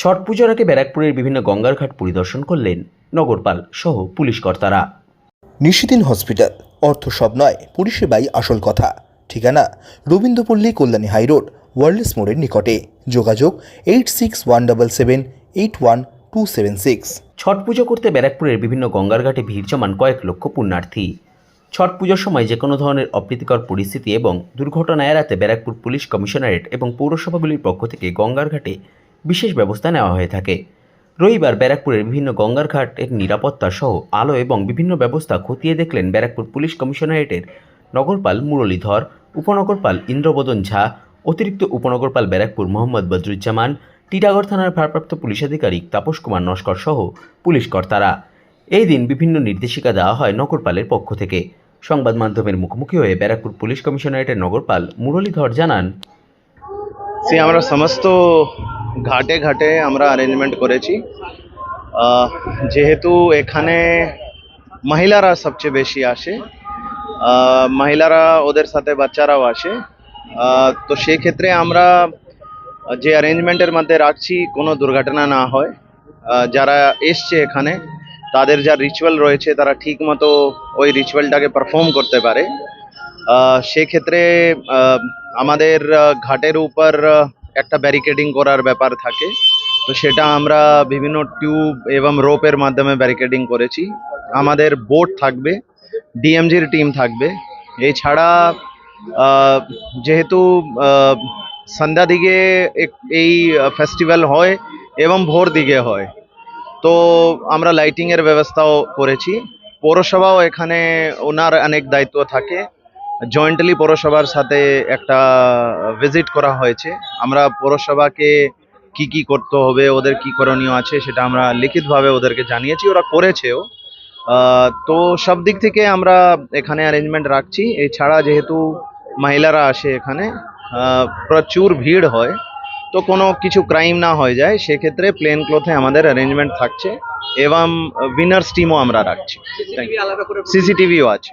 ছট পুজোর আগে ব্যারাকপুরের বিভিন্ন গঙ্গার ঘাট পরিদর্শন করলেন নগরপাল সহ পুলিশ কর্তারা নিশিদিন হসপিটাল অর্থ সব নয় পরিষেবাই আসল কথা। ঠিকানা রবীন্দ্রপল্লী কল্যাণী হাইরোড ওয়ার্ল্ডস মোড়ের নিকটে। যোগাযোগ eight six one double seven eight one two seven six. Chhath Puja করতে ব্যারাকপুরের বিভিন্ন গঙ্গার ঘাটে ভিড় জমান কয়েক লক্ষ পুণ্যার্থী। ছট পুজোর সময় যে কোনো ধরনের অপ্রীতিকর পরিস্থিতি এবং দুর্ঘটনা এড়াতে ব্যারাকপুর পুলিশ কমিশনারেট এবং পৌরসভাগুলির পক্ষ থেকে গঙ্গার ঘাটে বিশেষ ব্যবস্থা নেওয়া হয়ে থাকে। রবিবার ব্যারাকপুরের বিভিন্ন গঙ্গার ঘাটের নিরাপত্তা সহ আলো এবং বিভিন্ন ব্যবস্থা খতিয়ে দেখলেন ব্যারাকপুর পুলিশ কমিশনারেটের নগরপাল মুরলীধর, উপনগরপাল ইন্দ্রবদন ঝা, অতিরিক্ত উপনগরপাল ব্যারাকপুর মোহাম্মদ বদরুজ্জামান, টিটাগড় থানার ভারপ্রাপ্ত পুলিশ আধিকারিক তাপস কুমার নস্কর সহ পুলিশ কর্তারা। এই দিন বিভিন্ন নির্দেশিকা দেওয়া হয় নগরপালের পক্ষ থেকে। সংবাদ মাধ্যমের মুখোমুখি হয়ে ব্যারাকপুর পুলিশ কমিশনারেটের নগরপাল মুরলীধর জানান, সে আমরা সমস্ত ঘাটে ঘাটে আমরা অ্যারেঞ্জমেন্ট করেছি। যেহেতু এখানে মহিলারা সবচেয়ে বেশি আসে মহিলারা ওদের সাথে বাচ্চারাও আসে। তো সেই ক্ষেত্রে আমরা যে অ্যারেঞ্জমেন্টের মধ্যে রাখছি, কোনো দুর্ঘটনা না হয়। যারা এসছে এখানে, তাদের যা রিচুয়াল রয়েছে, তারা ঠিক মতো ওই রিচুয়ালটাকে পারফর্ম করতে পারে। সেক্ষেত্রে আমাদের ঘাটের উপর একটা ব্যারিকেডিং করার ব্যাপার থাকে। তো সেটা আমরা বিভিন্ন টিউব এবং রোপের মাধ্যমে ব্যারিকেডিং করেছি। আমাদের বোট থাকবে ডিএমজির টিম থাকবে। এছাড়া যেহেতু সন্ধ্যা দিকে এই ফেস্টিভ্যাল হয় এবং ভোর দিকে হয়। তো আমরা লাইটিংয়ের ব্যবস্থাও করেছি। পৌরসভাও এখানে ওনার অনেক দায়িত্ব থাকে। জয়েন্টলি পৌরসভার সাথে একটা ভিজিট করা হয়েছে। আমরা পৌরসভাকে কি কি করতে হবে ওদের কি করণীয় আছে সেটা আমরা লিখিতভাবে ওদেরকে জানিয়েছি ওরা করেছেও। তো সব দিক থেকে আমরা এখানে অ্যারেঞ্জমেন্ট রাখছি। এছাড়া যেহেতু মহিলারা আসে এখানে প্রচুর ভিড় হয়। তো কোনো কিছু ক্রাইম না হয়ে যায় সেক্ষেত্রে প্লেন ক্লোথে আমাদের অ্যারেঞ্জমেন্ট থাকছে। এবং উইনার্স টিমও আমরা রাখছি। সিসিটিভিও আছে।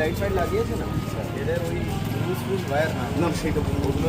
লাইট ফাইট লাগিয়েছে না? এদের ওই লুজ লুজ ওয়্যার না? সেটা ওগুলো